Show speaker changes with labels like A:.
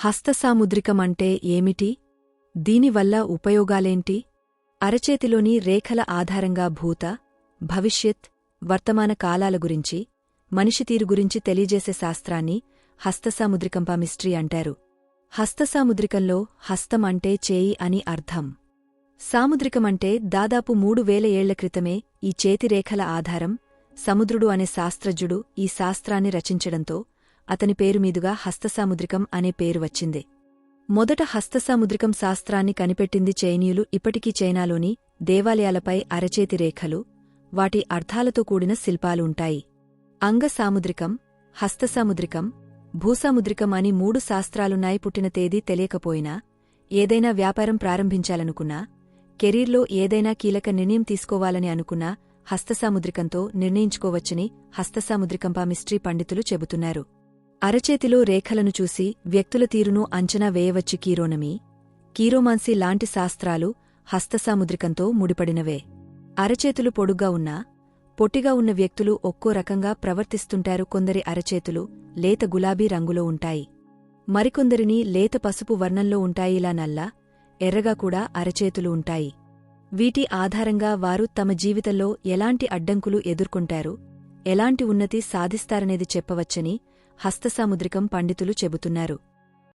A: హస్తసాముద్రికం అంటే ఏమిటి? దీనివల్ల ఉపయోగాలేంటి? అరచేతిలోని రేఖల ఆధారంగా భూత భవిష్యత్ వర్తమాన కాలాల గురించి మనిషి తీరు గురించి తెలియజేసే శాస్త్రాన్ని హస్తసాముద్రికంపామిస్ట్రీ అంటారు. హస్తసాముద్రికంలో హస్తం అంటే చేయి అని అర్థం. సాముద్రికమంటే దాదాపు మూడు వేల ఏళ్ళ క్రితమే ఈ చేతిరేఖల ఆధారం సముద్రుడు అనే శాస్త్రజ్ఞుడు ఈ శాస్త్రాన్ని రచించడంతో అతని పేరుమీదుగా హస్తసాముద్రికం అనే పేరు వచ్చింది. మొదట హస్తసాముద్రికం శాస్త్రాన్ని కనిపెట్టింది చైనీయులు ఇప్పటికీ చైనాలోని దేవాలయాలపై అరచేతి రేఖలు వాటి అర్థాలతో కూడిన శిల్పాలు ఉంటాయి. అంగసాముద్రికం హస్తసాముద్రికం భూసాముద్రికం అని మూడు శాస్త్రాలున్నాయి పుట్టిన తేదీ తెలియకపోయినా ఏదైనా వ్యాపారం ప్రారంభించాలనుకున్నా కెరీర్లో ఏదైనా కీలక నిర్ణయం తీసుకోవాలని అనుకున్నా హస్తసాముద్రికంతో నిర్ణయించుకోవచ్చని హస్తసాముద్రికంపా మిస్ట్రీ పండితులు చెబుతున్నారు. అరచేతిలో రేఖలను చూసి వ్యక్తుల తీరును అంచనా వేయవచ్చు కీరోనమీ. కీరోమాన్సీ లాంటి శాస్త్రాలు హస్తసాముద్రికంతో ముడిపడినవే. అరచేతులు పొడుగ్గా ఉన్నా పొట్టిగా ఉన్న వ్యక్తులు ఒక్కో రకంగా ప్రవర్తిస్తుంటారు. కొందరి అరచేతులు లేత గులాబీ రంగులో ఉంటాయి. మరికొందరిని లేత పసుపు వర్ణంలో ఉంటాయిలా నల్ల ఎర్రగా కూడా అరచేతులు ఉంటాయి. వీటి ఆధారంగా వారు తమ జీవితంలో ఎలాంటి అడ్డంకులు ఎదుర్కొంటారు ఎలాంటి ఉన్నతి సాధిస్తారనేది చెప్పవచ్చని హస్తసాముద్రికం పండితులు చెబుతున్నారు.